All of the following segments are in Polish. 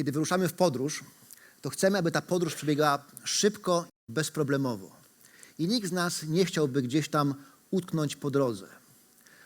kiedy wyruszamy w podróż, to chcemy, aby ta podróż przebiegała szybko i bezproblemowo. I nikt z nas nie chciałby gdzieś tam utknąć po drodze.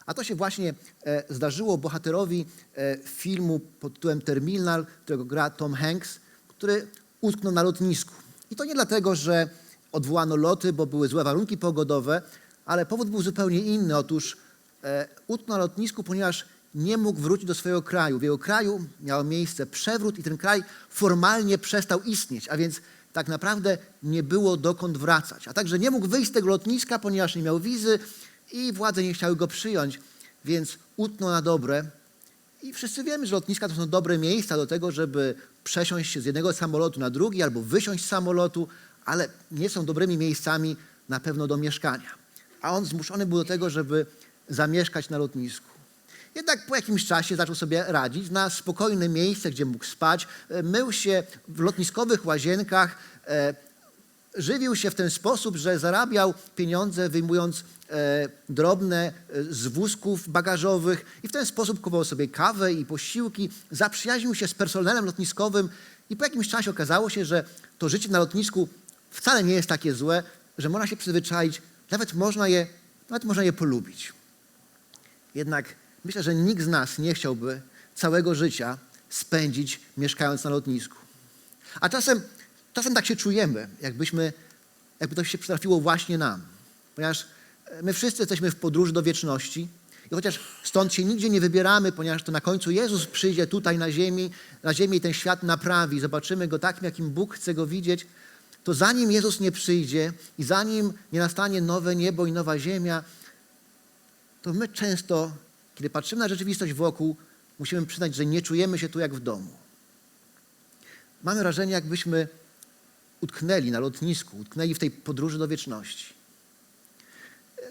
A to się właśnie e, zdarzyło bohaterowi e, filmu pod tytułem Terminal, którego gra Tom Hanks, który utknął na lotnisku. I to nie dlatego, że odwołano loty, bo były złe warunki pogodowe, ale powód był zupełnie inny. Otóż e, utknął na lotnisku, ponieważ nie mógł wrócić do swojego kraju. W jego kraju miał miejsce przewrót i ten kraj formalnie przestał istnieć, a więc tak naprawdę nie było dokąd wracać. A także nie mógł wyjść z tego lotniska, ponieważ nie miał wizy i władze nie chciały go przyjąć, więc utknął na dobre. I wszyscy wiemy, że lotniska to są dobre miejsca do tego, żeby przesiąść się z jednego samolotu na drugi albo wysiąść z samolotu, ale nie są dobrymi miejscami na pewno do mieszkania. A on zmuszony był do tego, żeby zamieszkać na lotnisku. Jednak po jakimś czasie zaczął sobie radzić, znalazł spokojne miejsce, gdzie mógł spać, e, mył się w lotniskowych łazienkach, e, żywił się w ten sposób, że zarabiał pieniądze wyjmując e, drobne z wózków bagażowych i w ten sposób kupował sobie kawę i posiłki, zaprzyjaźnił się z personelem lotniskowym i po jakimś czasie okazało się, że to życie na lotnisku wcale nie jest takie złe, że można się przyzwyczaić, nawet można je, nawet można je polubić. Jednak myślę, że nikt z nas nie chciałby całego życia spędzić mieszkając na lotnisku. A czasem, czasem tak się czujemy, jakbyśmy, jakby to się przytrafiło właśnie nam. Ponieważ e, my wszyscy jesteśmy w podróży do wieczności i chociaż stąd się nigdzie nie wybieramy, ponieważ to na końcu Jezus przyjdzie tutaj na ziemi, na ziemię i ten świat naprawi, zobaczymy Go takim, jakim Bóg chce Go widzieć, to zanim Jezus nie przyjdzie i zanim nie nastanie nowe niebo i nowa ziemia, to my często, kiedy patrzymy na rzeczywistość wokół, musimy przyznać, że nie czujemy się tu jak w domu. Mamy wrażenie, jakbyśmy utknęli na lotnisku, utknęli w tej podróży do wieczności.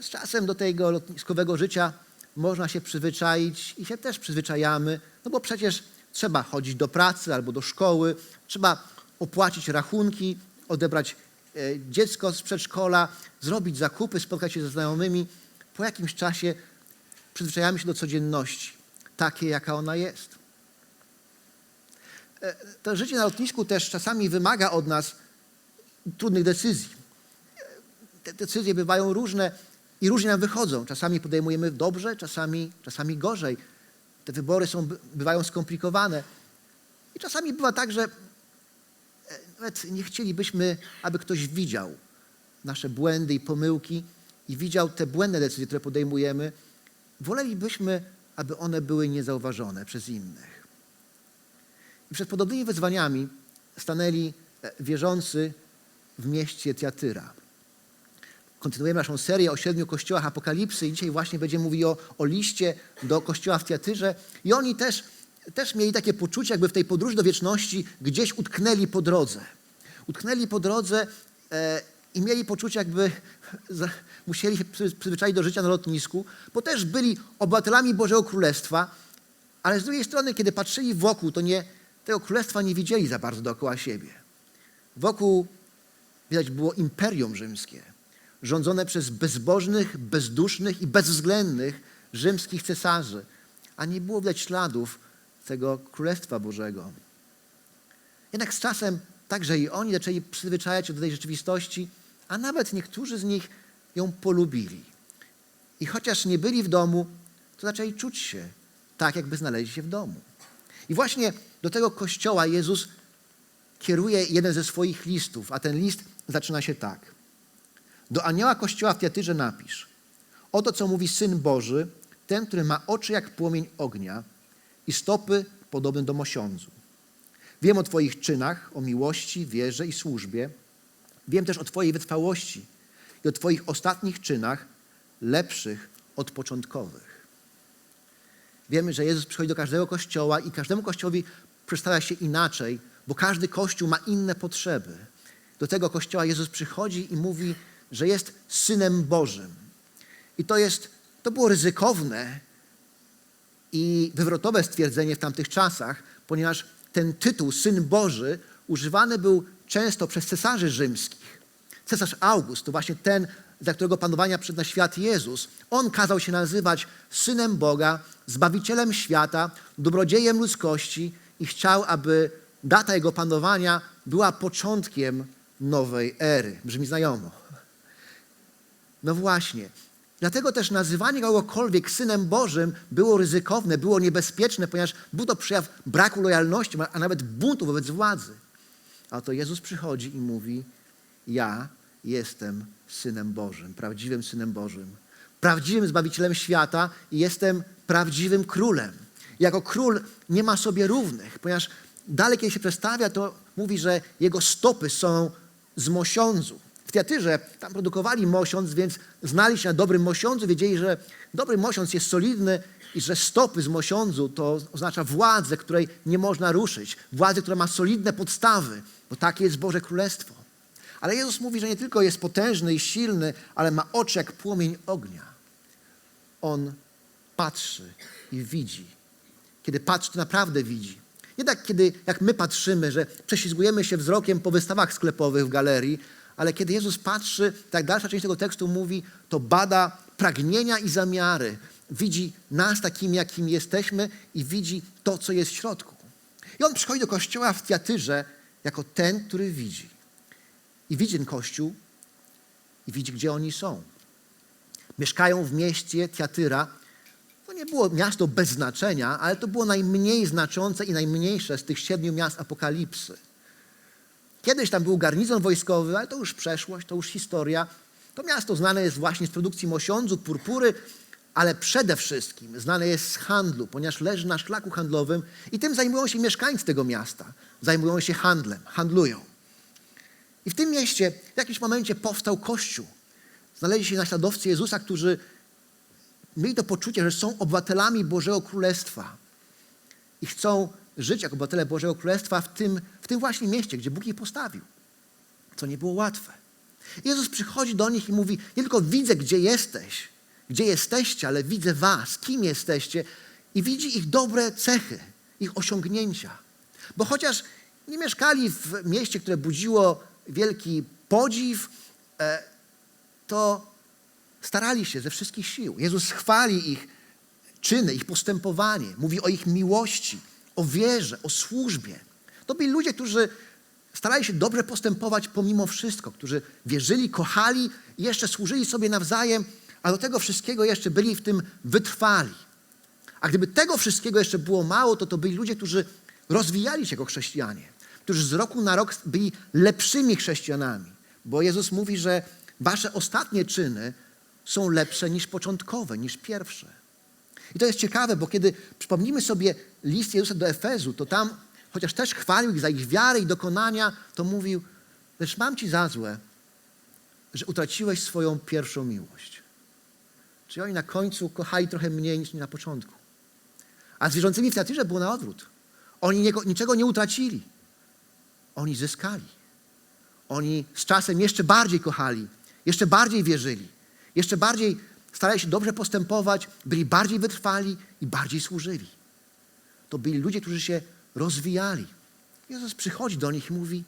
Z czasem do tego lotniskowego życia można się przyzwyczaić i się też przyzwyczajamy, no bo przecież trzeba chodzić do pracy albo do szkoły, trzeba opłacić rachunki, odebrać e, dziecko z przedszkola, zrobić zakupy, spotkać się ze znajomymi. Po jakimś czasie przyzwyczajamy się do codzienności, takiej jaka ona jest. E, To życie na lotnisku też czasami wymaga od nas trudnych decyzji. Te decyzje bywają różne i różnie nam wychodzą. Czasami podejmujemy dobrze, czasami, czasami gorzej. Te wybory są, bywają skomplikowane. I czasami bywa tak, że e, nawet nie chcielibyśmy, aby ktoś widział nasze błędy i pomyłki i widział te błędne decyzje, które podejmujemy. Wolelibyśmy, aby one były niezauważone przez innych. I przed podobnymi wyzwaniami stanęli e, wierzący w mieście Tiatyra. Kontynuujemy naszą serię o siedmiu kościołach Apokalipsy i dzisiaj właśnie będziemy mówili o, o liście do kościoła w Tiatyrze. I oni też, też mieli takie poczucie, jakby w tej podróży do wieczności gdzieś utknęli po drodze. Utknęli po drodze e, i mieli poczucie, jakby musieli się przy- przyzwyczaić do życia na lotnisku, bo też byli obywatelami Bożego Królestwa, ale z drugiej strony, kiedy patrzyli wokół, to nie, tego królestwa nie widzieli za bardzo dookoła siebie. Wokół widać było imperium rzymskie, rządzone przez bezbożnych, bezdusznych i bezwzględnych rzymskich cesarzy, a nie było widać śladów tego Królestwa Bożego. Jednak z czasem także i oni zaczęli przyzwyczajać się do tej rzeczywistości, a nawet niektórzy z nich ją polubili. I chociaż nie byli w domu, to zaczęli czuć się tak, jakby znaleźli się w domu. I właśnie do tego kościoła Jezus kieruje jeden ze swoich listów, a ten list zaczyna się tak. Do anioła kościoła w Tiatyrze napisz. Oto co mówi Syn Boży, ten, który ma oczy jak płomień ognia i stopy podobne do mosiądzu. Wiem o Twoich czynach, o miłości, wierze i służbie. Wiem też o Twojej wytrwałości i o Twoich ostatnich czynach, lepszych od początkowych. Wiemy, że Jezus przychodzi do każdego kościoła i każdemu kościołowi przedstawia się inaczej, bo każdy kościół ma inne potrzeby. Do tego kościoła Jezus przychodzi i mówi, że jest synem Bożym. I to jest, to było ryzykowne i wywrotowe stwierdzenie w tamtych czasach, ponieważ ten tytuł Syn Boży używany był często przez cesarzy rzymskich. Cesarz August to właśnie ten, za którego panowania przed na świat Jezus. On kazał się nazywać Synem Boga, Zbawicielem świata, Dobrodziejem ludzkości i chciał, aby data jego panowania była początkiem nowej ery. Brzmi znajomo. No właśnie. Dlatego też nazywanie kogokolwiek synem Bożym było ryzykowne, było niebezpieczne, ponieważ był to przejaw braku lojalności, a nawet buntu wobec władzy. A to Jezus przychodzi i mówi: Ja jestem synem Bożym, prawdziwym synem Bożym, prawdziwym zbawicielem świata i jestem prawdziwym królem. Jako król nie ma sobie równych, ponieważ dalej, kiedy się przedstawia, to mówi, że jego stopy są z mosiądzu. W Tiatyrze tam produkowali mosiądz, więc znali się na dobrym mosiądzu, wiedzieli, że dobry mosiądz jest solidny i że stopy z mosiądzu to oznacza władzę, której nie można ruszyć. Władzę, która ma solidne podstawy, bo takie jest Boże Królestwo. Ale Jezus mówi, że nie tylko jest potężny i silny, ale ma oczy jak płomień ognia. On patrzy i widzi. Kiedy patrzy, to naprawdę widzi. Nie tak, kiedy, jak my patrzymy, że prześlizgujemy się wzrokiem po wystawach sklepowych w galerii, ale kiedy Jezus patrzy, tak dalsza część tego tekstu mówi, to bada pragnienia i zamiary. Widzi nas takimi, jakimi jesteśmy i widzi to, co jest w środku. I on przychodzi do kościoła w Tiatyrze jako ten, który widzi. I widzi ten kościół i widzi, gdzie oni są. Mieszkają w mieście Tiatyra. To nie było miasto bez znaczenia, ale to było najmniej znaczące i najmniejsze z tych siedmiu miast apokalipsy. Kiedyś tam był garnizon wojskowy, ale to już przeszłość, to już historia. To miasto znane jest właśnie z produkcji mosiądzu, purpury, ale przede wszystkim znane jest z handlu, ponieważ leży na szlaku handlowym i tym zajmują się mieszkańcy tego miasta. Zajmują się handlem, handlują. I w tym mieście w jakimś momencie powstał kościół. Znaleźli się naśladowcy Jezusa, którzy mieli to poczucie, że są obywatelami Bożego Królestwa i chcą żyć jako obywatele Bożego Królestwa w tym, w tym właśnie mieście, gdzie Bóg ich postawił. Co nie było łatwe. Jezus przychodzi do nich i mówi: Nie tylko widzę, gdzie jesteś, gdzie jesteście, ale widzę Was, kim jesteście, i widzi ich dobre cechy, ich osiągnięcia. Bo chociaż nie mieszkali w mieście, które budziło wielki podziw, e, to starali się ze wszystkich sił. Jezus chwali ich czyny, ich postępowanie, mówi o ich miłości, o wierze, o służbie. To byli ludzie, którzy starali się dobrze postępować pomimo wszystko, którzy wierzyli, kochali jeszcze służyli sobie nawzajem, a do tego wszystkiego jeszcze byli w tym wytrwali. A gdyby tego wszystkiego jeszcze było mało, to to byli ludzie, którzy rozwijali się jako chrześcijanie, którzy z roku na rok byli lepszymi chrześcijanami. Bo Jezus mówi, że wasze ostatnie czyny są lepsze niż początkowe, niż pierwsze. I to jest ciekawe, bo kiedy przypomnimy sobie list Jezusa do Efezu, to tam, chociaż też chwalił ich za ich wiarę i dokonania, to mówił, lecz mam ci za złe, że utraciłeś swoją pierwszą miłość. Czyli oni na końcu kochali trochę mniej niż na początku. A z wierzącymi w Teatrze było na odwrót. Oni niczego nie utracili. Oni zyskali. Oni z czasem jeszcze bardziej kochali, jeszcze bardziej wierzyli, jeszcze bardziej starali się dobrze postępować, byli bardziej wytrwali i bardziej służyli. To byli ludzie, którzy się rozwijali. Jezus przychodzi do nich i mówi: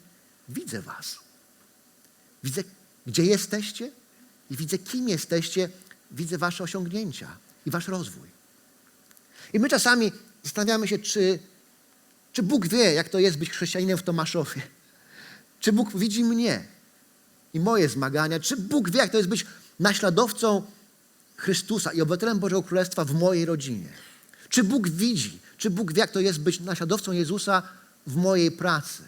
Widzę Was. Widzę, gdzie jesteście i widzę, kim jesteście. Widzę Wasze osiągnięcia i Wasz rozwój. I my czasami zastanawiamy się, czy, czy Bóg wie, jak to jest być chrześcijaninem w Tomaszowie. Czy Bóg widzi mnie i moje zmagania? Czy Bóg wie, jak to jest być naśladowcą Chrystusa i obywatelem Bożego Królestwa w mojej rodzinie? Czy Bóg widzi, czy Bóg wie, jak to jest być naśladowcą Jezusa w mojej pracy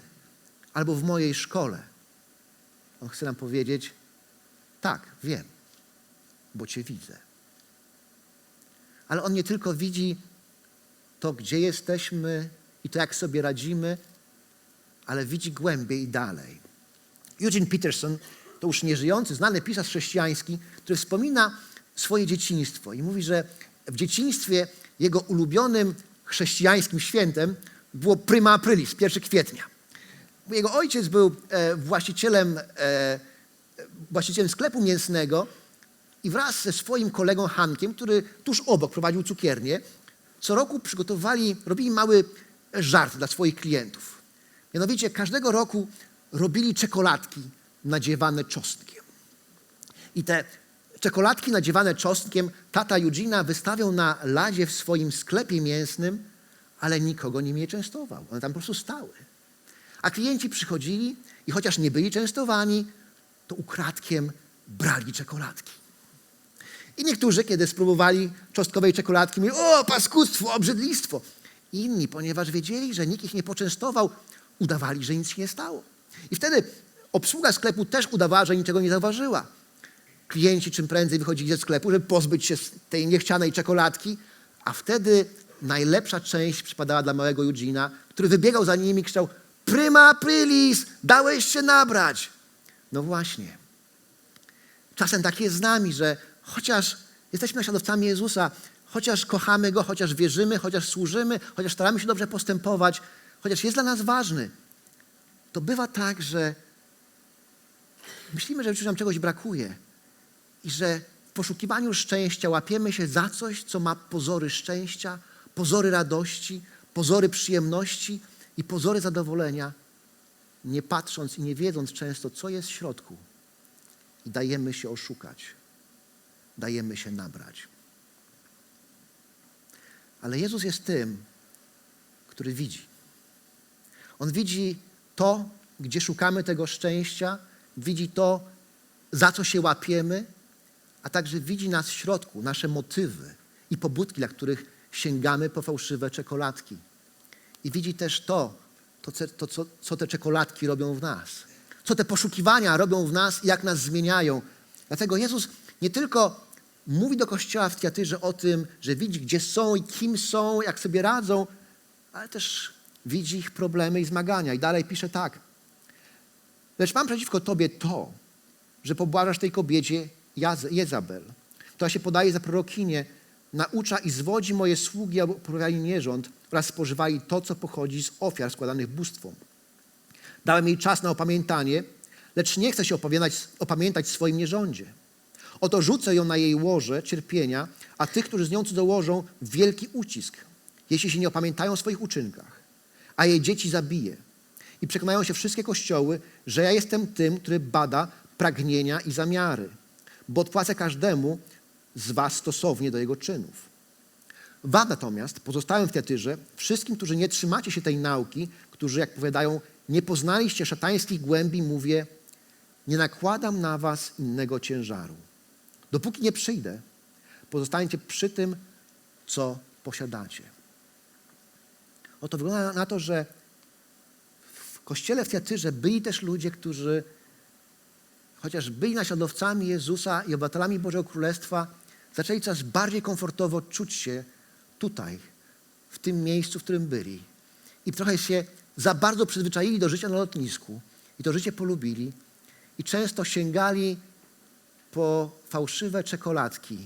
albo w mojej szkole? On chce nam powiedzieć: tak, wiem, bo Cię widzę. Ale On nie tylko widzi to, gdzie jesteśmy i to, jak sobie radzimy, ale widzi głębiej i dalej. Eugene Peterson to już nieżyjący, znany pisarz chrześcijański, który wspomina swoje dzieciństwo i mówi, że w dzieciństwie jego ulubionym chrześcijańskim świętem było prima aprilis, 1 kwietnia. Jego ojciec był e, właścicielem, e, właścicielem sklepu mięsnego i wraz ze swoim kolegą Hankiem, który tuż obok prowadził cukiernię, co roku przygotowali, robili mały żart dla swoich klientów. Mianowicie każdego roku robili czekoladki nadziewane czosnkiem. I te czekoladki nadziewane czosnkiem tata Eugena wystawiał na ladzie w swoim sklepie mięsnym, ale nikogo nimi nie częstował. One tam po prostu stały. A klienci przychodzili i chociaż nie byli częstowani, to ukradkiem brali czekoladki. I niektórzy, kiedy spróbowali czosnkowej czekoladki, mówili, o, paskudstwo, obrzydlistwo. Inni, ponieważ wiedzieli, że nikt ich nie poczęstował, udawali, że nic się nie stało. I wtedy obsługa sklepu też udawała, że niczego nie zauważyła. Klienci czym prędzej wychodzili ze sklepu, żeby pozbyć się tej niechcianej czekoladki, a wtedy najlepsza część przypadała dla małego Eugena, który wybiegał za nimi i krzyczał Prima aprilis, dałeś się nabrać. No właśnie. Czasem tak jest z nami, że chociaż jesteśmy naśladowcami Jezusa, chociaż kochamy Go, chociaż wierzymy, chociaż służymy, chociaż staramy się dobrze postępować, chociaż jest dla nas ważny, to bywa tak, że myślimy, że w życiu nam czegoś brakuje i że w poszukiwaniu szczęścia łapiemy się za coś, co ma pozory szczęścia, pozory radości, pozory przyjemności i pozory zadowolenia, nie patrząc i nie wiedząc często, co jest w środku. I dajemy się oszukać, dajemy się nabrać. Ale Jezus jest tym, który widzi. On widzi to, gdzie szukamy tego szczęścia, widzi to, za co się łapiemy, a także widzi nas w środku, nasze motywy i pobudki, dla których sięgamy po fałszywe czekoladki. I widzi też to, to, to co, co te czekoladki robią w nas. Co te poszukiwania robią w nas i jak nas zmieniają. Dlatego Jezus nie tylko mówi do Kościoła w Tiatyrze o tym, że widzi, gdzie są i kim są, jak sobie radzą, ale też widzi ich problemy i zmagania. I dalej pisze tak. Lecz mam przeciwko tobie to, że pobłażasz tej kobiecie Jezabel, która się podaje za prorokinię, naucza i zwodzi moje sługi, aby uprawiali nierząd oraz spożywali to, co pochodzi z ofiar składanych bóstwom. Dałem jej czas na opamiętanie, lecz nie chce się opowiadać, opamiętać w swoim nierządzie. Oto rzucę ją na jej łoże cierpienia, a tych, którzy z nią dołożą, w wielki ucisk, jeśli się nie opamiętają o swoich uczynkach. A jej dzieci zabiję. I przekonają się wszystkie kościoły, że ja jestem tym, który bada pragnienia i zamiary, bo odpłacę każdemu z was stosownie do jego czynów. Wam natomiast, pozostałym w Tiatyrze, wszystkim, którzy nie trzymacie się tej nauki, którzy, jak powiadają, nie poznaliście szatańskich głębi, mówię, nie nakładam na was innego ciężaru. Dopóki nie przyjdę, pozostańcie przy tym, co posiadacie. Oto wygląda na to, że w kościele w Tiatyrze byli też ludzie, którzy chociaż byli naśladowcami Jezusa i obywatelami Bożego Królestwa, zaczęli coraz bardziej komfortowo czuć się tutaj, w tym miejscu, w którym byli. I trochę się za bardzo przyzwyczaili do życia na lotnisku i to życie polubili i często sięgali po fałszywe czekoladki,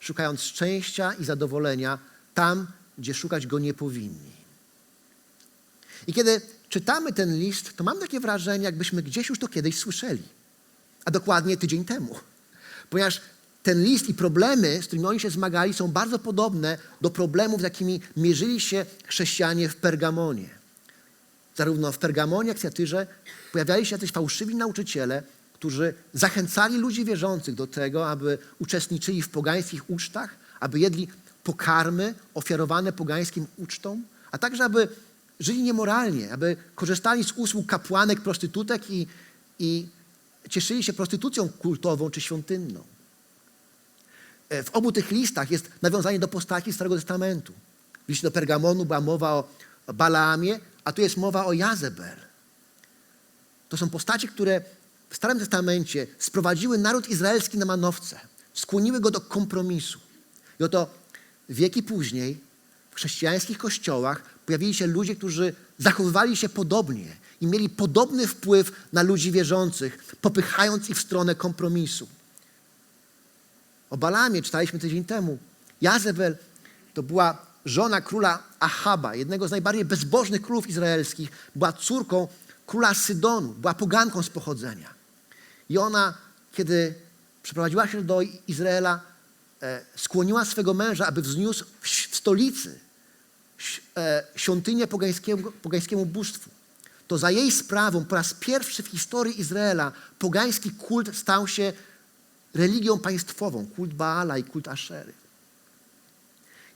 szukając szczęścia i zadowolenia tam, gdzie szukać go nie powinni. I kiedy czytamy ten list, to mam takie wrażenie, jakbyśmy gdzieś już to kiedyś słyszeli, a dokładnie tydzień temu. Ponieważ ten list i problemy, z którymi oni się zmagali, są bardzo podobne do problemów, z jakimi mierzyli się chrześcijanie w Pergamonie. Zarówno w Pergamonie, jak i w Tiatyrze pojawiali się jacyś fałszywi nauczyciele, którzy zachęcali ludzi wierzących do tego, aby uczestniczyli w pogańskich ucztach, aby jedli pokarmy ofiarowane pogańskim ucztom, a także aby żyli niemoralnie, aby korzystali z usług kapłanek, prostytutek i, i cieszyli się prostytucją kultową czy świątynną. E, W obu tych listach jest nawiązanie do postaci Starego Testamentu. W liście do Pergamonu była mowa o Balaamie, a tu jest mowa o Jazebel. To są postacie, które w Starym Testamencie sprowadziły naród izraelski na manowce, skłoniły go do kompromisu. I oto wieki później w chrześcijańskich kościołach pojawili się ludzie, którzy zachowywali się podobnie i mieli podobny wpływ na ludzi wierzących, popychając ich w stronę kompromisu. O Balamie czytaliśmy tydzień temu. Jazebel to była żona króla Ahaba, jednego z najbardziej bezbożnych królów izraelskich. Była córką króla Sydonu, była poganką z pochodzenia. I ona, kiedy przeprowadziła się do Izraela, e, skłoniła swego męża, aby wzniósł w, stolicy e, świątynię pogańskiemu, pogańskiemu bóstwu. To za jej sprawą po raz pierwszy w historii Izraela pogański kult stał się religią państwową, kult Baala i kult Aszery.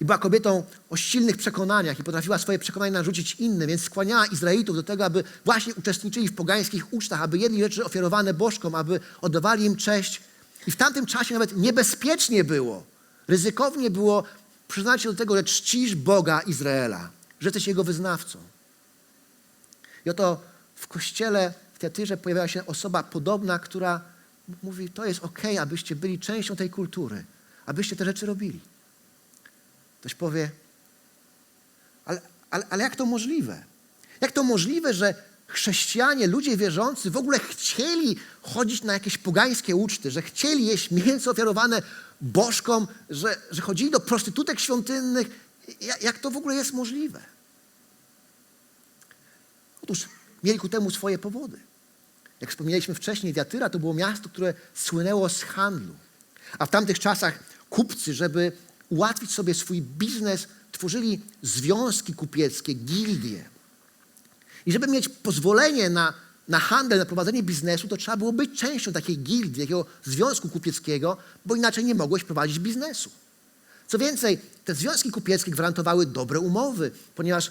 I była kobietą o silnych przekonaniach i potrafiła swoje przekonania narzucić innym, więc skłaniała Izraelitów do tego, aby właśnie uczestniczyli w pogańskich ucztach, aby jedli rzeczy ofiarowane bożkom, aby oddawali im cześć. I w tamtym czasie nawet niebezpiecznie było, ryzykownie było przyznać się do tego, że czcisz Boga Izraela, że jesteś Jego wyznawcą. I oto w kościele w Teatyrze pojawiała się osoba podobna, która mówi, to jest okej, abyście byli częścią tej kultury, abyście te rzeczy robili. Ktoś powie, ale, ale, ale jak to możliwe? Jak to możliwe, że chrześcijanie, ludzie wierzący w ogóle chcieli chodzić na jakieś pogańskie uczty, że chcieli jeść mięso ofiarowane bożkom, że, że chodzili do prostytutek świątynnych? Jak to w ogóle jest możliwe? Otóż mieli ku temu swoje powody. Jak wspomnieliśmy wcześniej, Diatyra to było miasto, które słynęło z handlu. A w tamtych czasach kupcy, żeby ułatwić sobie swój biznes, tworzyli związki kupieckie, gildie. I żeby mieć pozwolenie na, na handel, na prowadzenie biznesu, to trzeba było być częścią takiej gildii, takiego związku kupieckiego, bo inaczej nie mogłeś prowadzić biznesu. Co więcej, te związki kupieckie gwarantowały dobre umowy, ponieważ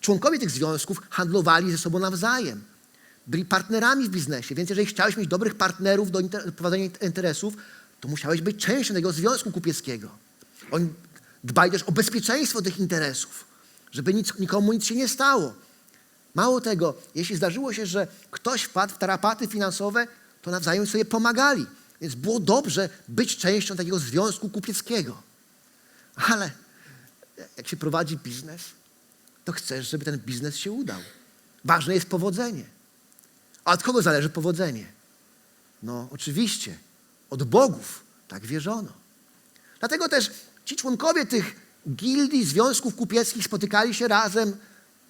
członkowie tych związków handlowali ze sobą nawzajem. Byli partnerami w biznesie, więc jeżeli chciałeś mieć dobrych partnerów do inter- prowadzenia interesów, to musiałeś być częścią tego związku kupieckiego. Oni dbali też o bezpieczeństwo tych interesów, żeby nic, nikomu nic się nie stało. Mało tego, jeśli zdarzyło się, że ktoś wpadł w tarapaty finansowe, to nawzajem sobie pomagali. Więc było dobrze być częścią takiego związku kupieckiego. Ale jak się prowadzi biznes, to chcesz, żeby ten biznes się udał. Ważne jest powodzenie. A od kogo zależy powodzenie? No, oczywiście, od bogów. Tak wierzono. Dlatego też ci członkowie tych gildii, związków kupieckich spotykali się razem,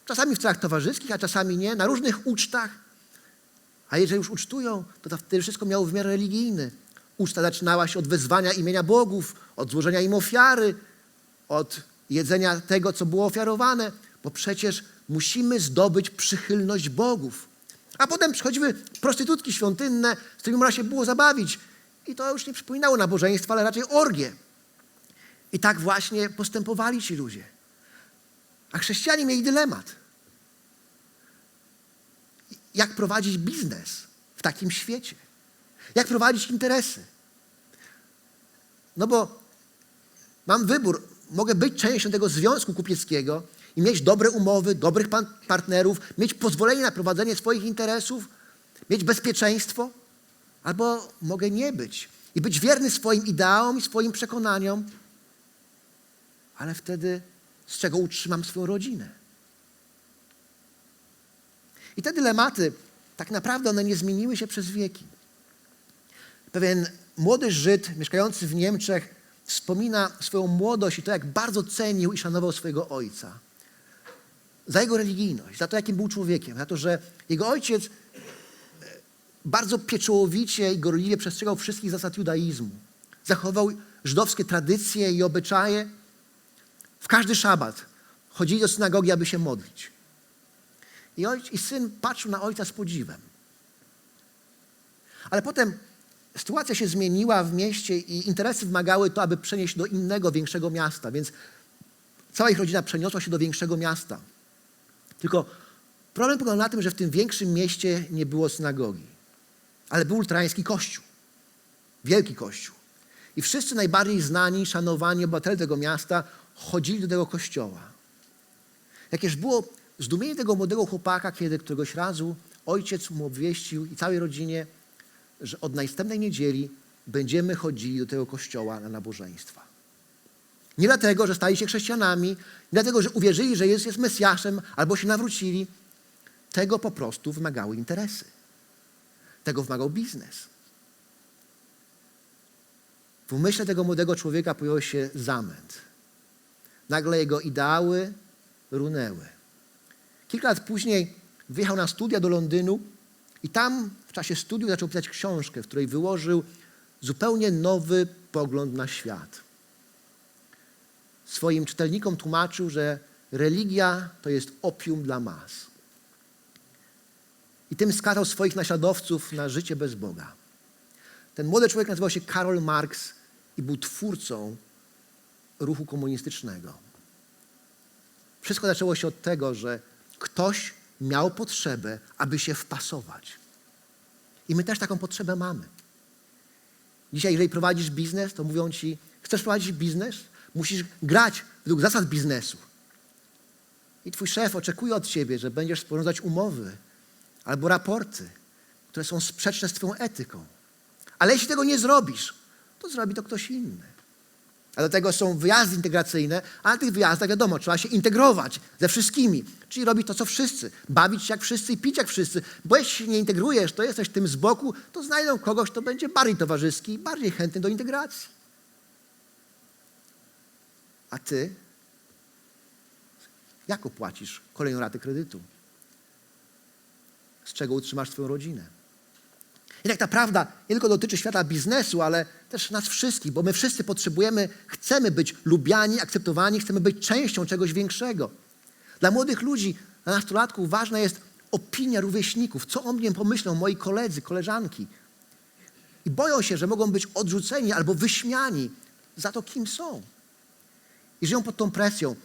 czasami w celach towarzyskich, a czasami nie, na różnych ucztach. A jeżeli już ucztują, to, to wtedy wszystko miało wymiar religijny. Uczta zaczynała się od wezwania imienia bogów, od złożenia im ofiary, od jedzenia tego, co było ofiarowane, bo przecież musimy zdobyć przychylność bogów. A potem przychodziły prostytutki świątynne, z którymi można się było zabawić. I to już nie przypominało nabożeństwa, ale raczej orgie. I tak właśnie postępowali ci ludzie. A chrześcijanie mieli dylemat. Jak prowadzić biznes w takim świecie? Jak prowadzić interesy? No bo mam wybór. Mogę być częścią tego związku kupieckiego i mieć dobre umowy, dobrych partnerów, mieć pozwolenie na prowadzenie swoich interesów, mieć bezpieczeństwo, albo mogę nie być i być wierny swoim ideałom i swoim przekonaniom, ale wtedy z czego utrzymam swoją rodzinę? I te dylematy, tak naprawdę one nie zmieniły się przez wieki. Pewien młody Żyd mieszkający w Niemczech wspomina swoją młodość i to, jak bardzo cenił i szanował swojego ojca. Za jego religijność, za to, jakim był człowiekiem, za to, że jego ojciec e, bardzo pieczołowicie i gorliwie przestrzegał wszystkich zasad judaizmu. Zachował żydowskie tradycje i obyczaje. W każdy szabat chodzili do synagogi, aby się modlić. I, ojc, I syn patrzył na ojca z podziwem. Ale potem sytuacja się zmieniła w mieście i interesy wymagały to, aby przenieść do innego, większego miasta. Więc cała ich rodzina przeniosła się do większego miasta. Tylko problem polegał na tym, że w tym większym mieście nie było synagogi. Ale był ultrański kościół. Wielki kościół. I wszyscy najbardziej znani, szanowani obywatele tego miasta chodzili do tego kościoła. Jakież było zdumienie tego młodego chłopaka, kiedy któregoś razu ojciec mu obwieścił i całej rodzinie, że od następnej niedzieli będziemy chodzili do tego kościoła na nabożeństwa. Nie dlatego, że stali się chrześcijanami, nie dlatego, że uwierzyli, że Jezus jest Mesjaszem albo się nawrócili. Tego po prostu wymagały interesy. Tego wymagał biznes. W umyśle tego młodego człowieka pojawił się zamęt. Nagle jego ideały runęły. Kilka lat później wyjechał na studia do Londynu i tam w czasie studiów zaczął pisać książkę, w której wyłożył zupełnie nowy pogląd na świat. Swoim czytelnikom tłumaczył, że religia to jest opium dla mas. I tym skazał swoich naśladowców na życie bez Boga. Ten młody człowiek nazywał się Karol Marx i był twórcą ruchu komunistycznego. Wszystko zaczęło się od tego, że ktoś miał potrzebę, aby się wpasować. I my też taką potrzebę mamy. Dzisiaj, jeżeli prowadzisz biznes, to mówią ci, chcesz prowadzić biznes? Musisz grać według zasad biznesu. I twój szef oczekuje od ciebie, że będziesz sporządzać umowy albo raporty, które są sprzeczne z twoją etyką. Ale jeśli tego nie zrobisz, to zrobi to ktoś inny. A do tego są wyjazdy integracyjne, a na tych wyjazdach wiadomo, trzeba się integrować ze wszystkimi. Czyli robić to, co wszyscy. Bawić się jak wszyscy i pić jak wszyscy. Bo jeśli się nie integrujesz, to jesteś tym z boku, to znajdą kogoś, kto będzie bardziej towarzyski i bardziej chętny do integracji. A ty? Jak opłacisz kolejną ratę kredytu? Z czego utrzymasz swoją rodzinę? I tak ta prawda nie tylko dotyczy świata biznesu, ale też nas wszystkich, bo my wszyscy potrzebujemy, chcemy być lubiani, akceptowani, chcemy być częścią czegoś większego. Dla młodych ludzi, dla nastolatków ważna jest opinia rówieśników. Co o mnie pomyślą moi koledzy, koleżanki? I boją się, że mogą być odrzuceni albo wyśmiani za to, kim są. I żyją pod tą presją.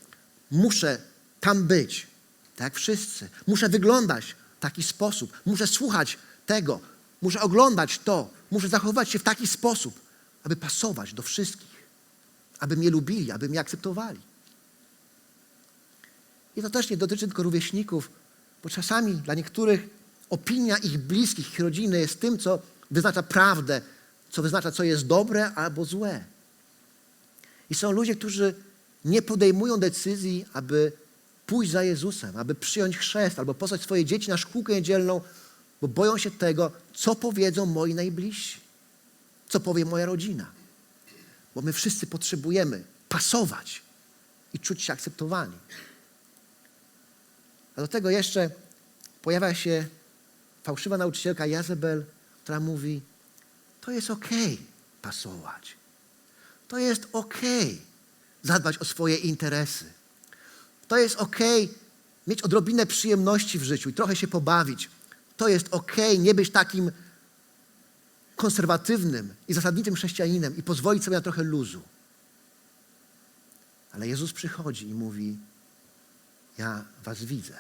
Muszę tam być, tak wszyscy. Muszę wyglądać w taki sposób. Muszę słuchać tego. Muszę oglądać to. Muszę zachowywać się w taki sposób, aby pasować do wszystkich. Aby mnie lubili, aby mnie akceptowali. I to też nie dotyczy tylko rówieśników, bo czasami dla niektórych opinia ich bliskich, ich rodziny jest tym, co wyznacza prawdę, co wyznacza, co jest dobre albo złe. I są ludzie, którzy nie podejmują decyzji, aby pójść za Jezusem, aby przyjąć chrzest albo posłać swoje dzieci na szkółkę niedzielną, bo boją się tego, co powiedzą moi najbliżsi, co powie moja rodzina. Bo my wszyscy potrzebujemy pasować i czuć się akceptowani. A do tego jeszcze pojawia się fałszywa nauczycielka Jazebel, która mówi: To jest okej pasować. To jest okej zadbać o swoje interesy. To jest okej mieć odrobinę przyjemności w życiu i trochę się pobawić. To jest okej nie być takim konserwatywnym i zasadniczym chrześcijaninem i pozwolić sobie na trochę luzu. Ale Jezus przychodzi i mówi: Ja was widzę.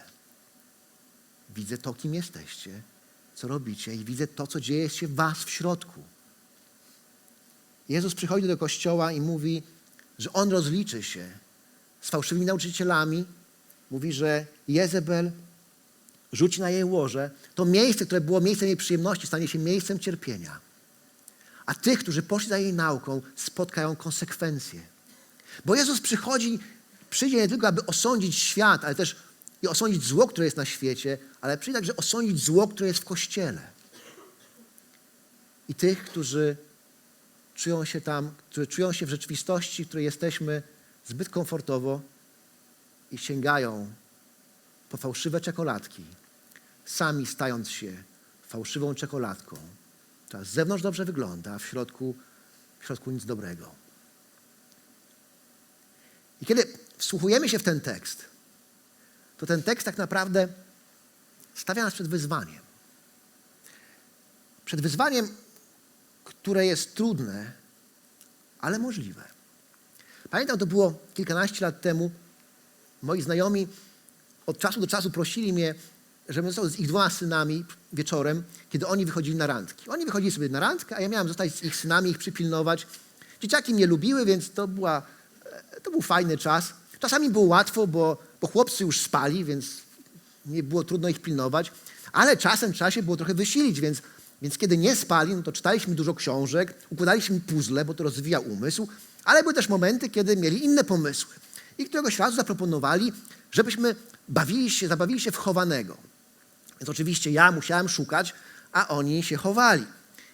Widzę to, kim jesteście, co robicie, i widzę to, co dzieje się w was w środku. Jezus przychodzi do kościoła i mówi, że on rozliczy się z fałszywymi nauczycielami. Mówi, że Jezebel rzuci na jej łoże. To miejsce, które było miejscem jej przyjemności, stanie się miejscem cierpienia. A tych, którzy poszli za jej nauką, spotkają konsekwencje. Bo Jezus przychodzi, przyjdzie nie tylko, aby osądzić świat, ale też i osądzić zło, które jest na świecie, ale przyjdzie także osądzić zło, które jest w Kościele. I tych, którzy czują się tam, którzy czują się w rzeczywistości, w której jesteśmy zbyt komfortowo i sięgają po fałszywe czekoladki, sami stając się fałszywą czekoladką, która z zewnątrz dobrze wygląda, a w środku, w środku nic dobrego. I kiedy wsłuchujemy się w ten tekst, to ten tekst tak naprawdę stawia nas przed wyzwaniem. Przed wyzwaniem, które jest trudne, ale możliwe. Pamiętam, to było kilkanaście lat temu. Moi znajomi od czasu do czasu prosili mnie, żebym został z ich dwoma synami wieczorem, kiedy oni wychodzili na randki. Oni wychodzili sobie na randkę, a ja miałem zostać z ich synami, ich przypilnować. Dzieciaki mnie lubiły, więc to, była, e, to był fajny czas. Czasami było łatwo, bo, bo chłopcy już spali, więc nie było trudno ich pilnować, ale czasem trzeba się było trochę wysilić, więc, więc kiedy nie spali, no to czytaliśmy dużo książek, układaliśmy puzzle, bo to rozwija umysł, ale były też momenty, kiedy mieli inne pomysły. I któregoś razu zaproponowali, żebyśmy bawili się, zabawili się w chowanego. Więc oczywiście ja musiałem szukać, a oni się chowali.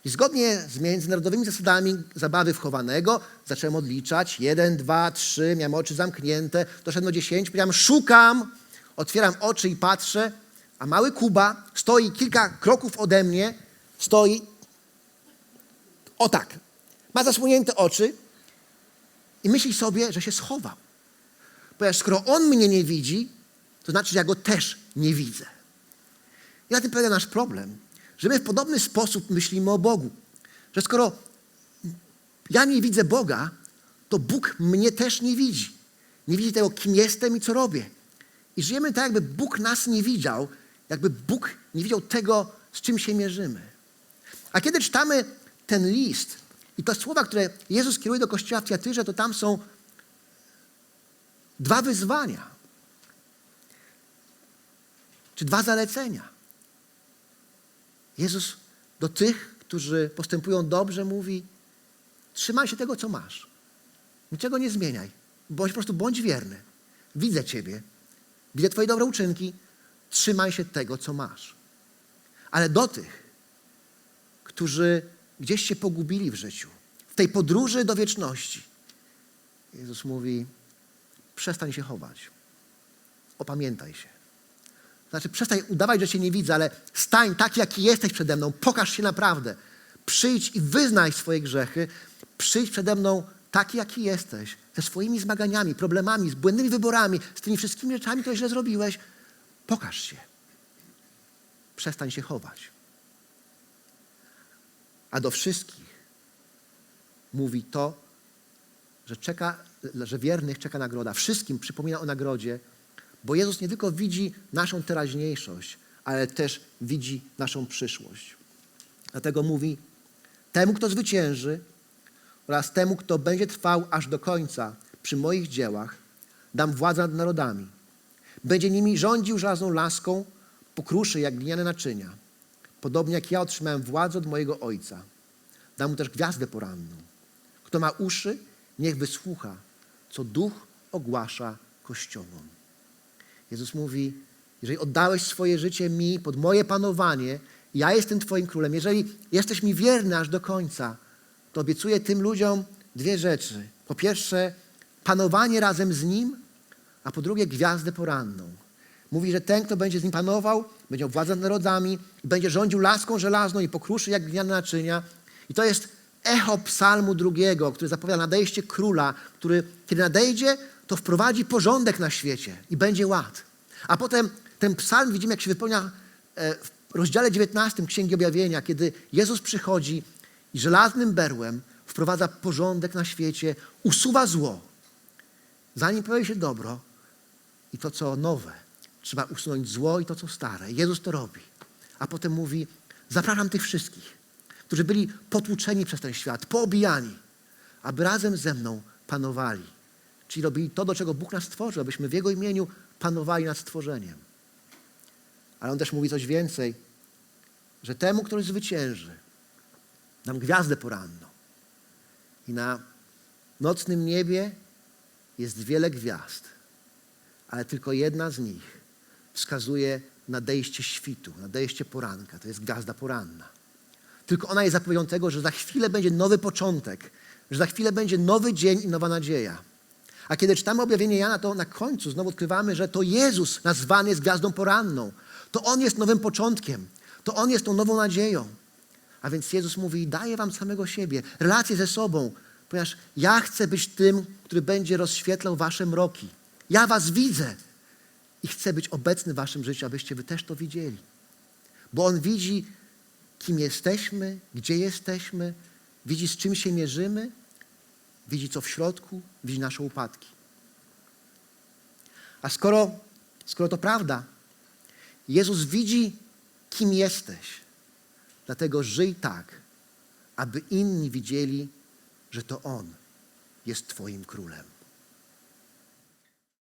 I zgodnie z międzynarodowymi zasadami zabawy w chowanego zacząłem odliczać. Jeden, dwa, trzy, miałem oczy zamknięte, doszedłem do dziesięciu, powiedziałem szukam, otwieram oczy i patrzę, a mały Kuba stoi kilka kroków ode mnie, stoi o tak, ma zasłonięte oczy i myśli sobie, że się schował. Ponieważ skoro on mnie nie widzi, to znaczy, że ja go też nie widzę. I na tym polega nasz problem, że my w podobny sposób myślimy o Bogu. Że skoro ja nie widzę Boga, to Bóg mnie też nie widzi. Nie widzi tego, kim jestem i co robię. I żyjemy tak, jakby Bóg nas nie widział, jakby Bóg nie widział tego, z czym się mierzymy. A kiedy czytamy ten list i te słowa, które Jezus kieruje do kościoła w Tiatyrze, to tam są dwa wyzwania, czy dwa zalecenia. Jezus do tych, którzy postępują dobrze, mówi: Trzymaj się tego, co masz. Niczego nie zmieniaj. Bądź po prostu bądź wierny. Widzę Ciebie, widzę Twoje dobre uczynki. Trzymaj się tego, co masz. Ale do tych, którzy gdzieś się pogubili w życiu, w tej podróży do wieczności, Jezus mówi: przestań się chować. Opamiętaj się. Znaczy, przestań udawać, że cię nie widzę, ale stań tak, jaki jesteś przede mną. Pokaż się naprawdę. Przyjdź i wyznaj swoje grzechy. Przyjdź przede mną taki, jaki jesteś. Ze swoimi zmaganiami, problemami, z błędnymi wyborami, z tymi wszystkimi rzeczami, które źle zrobiłeś. Pokaż się. Przestań się chować. A do wszystkich mówi to, że czeka, że wiernych czeka nagroda. Wszystkim przypomina o nagrodzie, bo Jezus nie tylko widzi naszą teraźniejszość, ale też widzi naszą przyszłość. Dlatego mówi: Temu, kto zwycięży oraz temu, kto będzie trwał aż do końca przy moich dziełach, dam władzę nad narodami. Będzie nimi rządził żelazną laską, pokruszy jak gliniane naczynia. Podobnie jak ja otrzymałem władzę od mojego Ojca. Dam mu też gwiazdę poranną. Kto ma uszy, niech wysłucha, co Duch ogłasza Kościołom. Jezus mówi, jeżeli oddałeś swoje życie mi pod moje panowanie, ja jestem Twoim królem, jeżeli jesteś mi wierny aż do końca, to obiecuję tym ludziom dwie rzeczy. Po pierwsze, panowanie razem z Nim, a po drugie, gwiazdę poranną. Mówi, że ten, kto będzie z Nim panował, będzie miał władzę nad narodami, będzie rządził laską żelazną i pokruszy jak gliniane naczynia. I to jest echo psalmu drugiego, który zapowiada nadejście króla, który, kiedy nadejdzie, to wprowadzi porządek na świecie i będzie ład. A potem ten psalm widzimy, jak się wypełnia e, w rozdziale 19 Księgi Objawienia, kiedy Jezus przychodzi i żelaznym berłem wprowadza porządek na świecie, usuwa zło. Zanim pojawi się dobro i to, co nowe, trzeba usunąć zło i to, co stare. Jezus to robi. A potem mówi, zapraszam tych wszystkich, którzy byli potłuczeni przez ten świat, poobijani, aby razem ze mną panowali. Czyli robili to, do czego Bóg nas stworzył, abyśmy w Jego imieniu panowali nad stworzeniem. Ale On też mówi coś więcej, że temu, który zwycięży, dam gwiazdę poranną. I na nocnym niebie jest wiele gwiazd, ale tylko jedna z nich wskazuje nadejście świtu, nadejście poranka. To jest gwiazda poranna. Tylko ona jest zapowiedzią tego, że za chwilę będzie nowy początek, że za chwilę będzie nowy dzień i nowa nadzieja. A kiedy czytamy objawienie Jana, to na końcu znowu odkrywamy, że to Jezus nazwany jest gwiazdą poranną. To On jest nowym początkiem. To On jest tą nową nadzieją. A więc Jezus mówi, daję wam samego siebie, relację ze sobą, ponieważ ja chcę być tym, który będzie rozświetlał wasze mroki. Ja was widzę i chcę być obecny w waszym życiu, abyście wy też to widzieli. Bo On widzi, kim jesteśmy, gdzie jesteśmy, widzi, z czym się mierzymy, widzi, co w środku, widzi nasze upadki. A skoro, skoro to prawda, Jezus widzi, kim jesteś, dlatego żyj tak, aby inni widzieli, że to On jest Twoim królem.